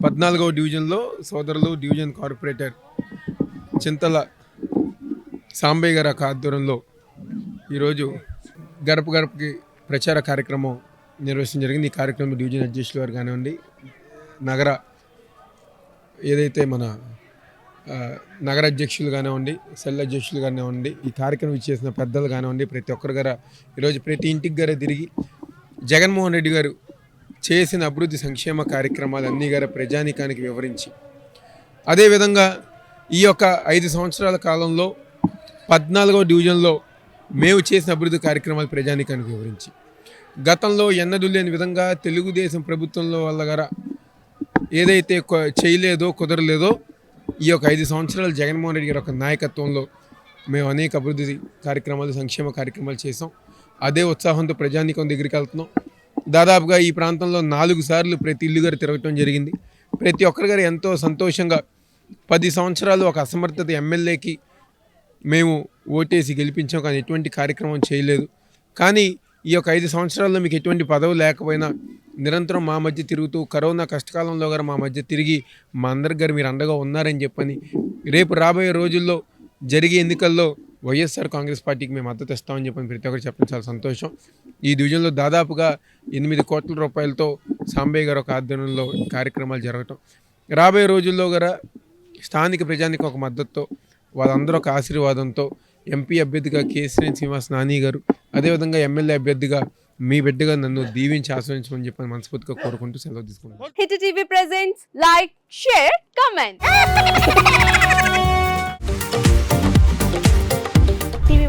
పద్నాలుగవ డివిజన్లో సోదరులు డివిజన్ కార్పొరేటర్ చింతల సాంబయ్య గారి ఆధ్వర్యంలో ఈరోజు గడప గడపకి ప్రచార కార్యక్రమం నిర్వహించడం జరిగింది. ఈ కార్యక్రమం డివిజన్ అధ్యక్షులు వారు కానివ్వండి నగర ఏదైతే మన నగర అధ్యక్షులు కానివ్వండి సెల్ అధ్యక్షులు కానివ్వండి ఈ కార్యక్రమం ఇచ్చేసిన పెద్దలు కానివ్వండి ప్రతి ఒక్కరి గారు ఈరోజు ప్రతి ఇంటికి గారే తిరిగి జగన్మోహన్ రెడ్డి గారు చేసిన అభివృద్ధి సంక్షేమ కార్యక్రమాలు అన్నీ గారి ప్రజానికానికి వివరించి. అదేవిధంగా ఈ యొక్క ఐదు సంవత్సరాల కాలంలో పద్నాలుగో డివిజన్లో మేము చేసిన అభివృద్ధి కార్యక్రమాలు ప్రజానికానికి వివరించి. గతంలో ఎన్నడూ లేని విధంగా తెలుగుదేశం ప్రభుత్వంలో వాళ్ళ గార ఏదైతే చేయలేదో కుదరలేదో ఈ యొక్క ఐదు సంవత్సరాలు జగన్మోహన్ రెడ్డి గారి యొక్క నాయకత్వంలో మేము అనేక అభివృద్ధి కార్యక్రమాలు సంక్షేమ కార్యక్రమాలు చేసాం అదే ఉత్సాహంతో ప్రజానీకం దగ్గరికి వెళ్తున్నాం. దాదాపుగా ఈ ప్రాంతంలో నాలుగు సార్లు ప్రతి ఇల్లు గారు తిరగటం జరిగింది. ప్రతి ఒక్కరి గారు ఎంతో సంతోషంగా పది సంవత్సరాలు ఒక అసమర్థత ఎమ్మెల్యేకి మేము ఓటేసి గెలిపించాం కానీ ఎటువంటి కార్యక్రమం చేయలేదు. కానీ ఈ యొక్క ఐదు సంవత్సరాల్లో మీకు ఎటువంటి పదవి లేకపోయినా నిరంతరం మా మధ్య తిరుగుతూ కరోనా కష్టకాలంలో గారు మా మధ్య తిరిగి మా అందరి గారు మీరు అండగా ఉన్నారని చెప్పని రేపు రాబోయే రోజుల్లో జరిగే ఎన్నికల్లో వైఎస్ఆర్ కాంగ్రెస్ పార్టీకి మేము మద్దతు ఇస్తామని చెప్పని ప్రతి ఒక్కరు చెప్పడం చాలా సంతోషం. ఈ డివిజన్లో దాదాపుగా ఎనిమిది కోట్ల రూపాయలతో సాంబయ్య గారు ఒక ఆధ్వర్యంలో కార్యక్రమాలు జరగటం. రాబోయే రోజుల్లో గారా స్థానిక ప్రజానికి ఒక మద్దతుతో వాళ్ళందరూ ఒక ఆశీర్వాదంతో ఎంపీ అభ్యర్థిగా కేసీఎన్ శ్రీనివాస్ నాని గారు అదేవిధంగా ఎమ్మెల్యే అభ్యర్థిగా మీ బిడ్డగా నన్ను దీవించి ఆశ్రయించమని చెప్పి మనస్ఫూర్తిగా కోరుకుంటూ సెలవు తీసుకుంటాను hit TV presents like share comment.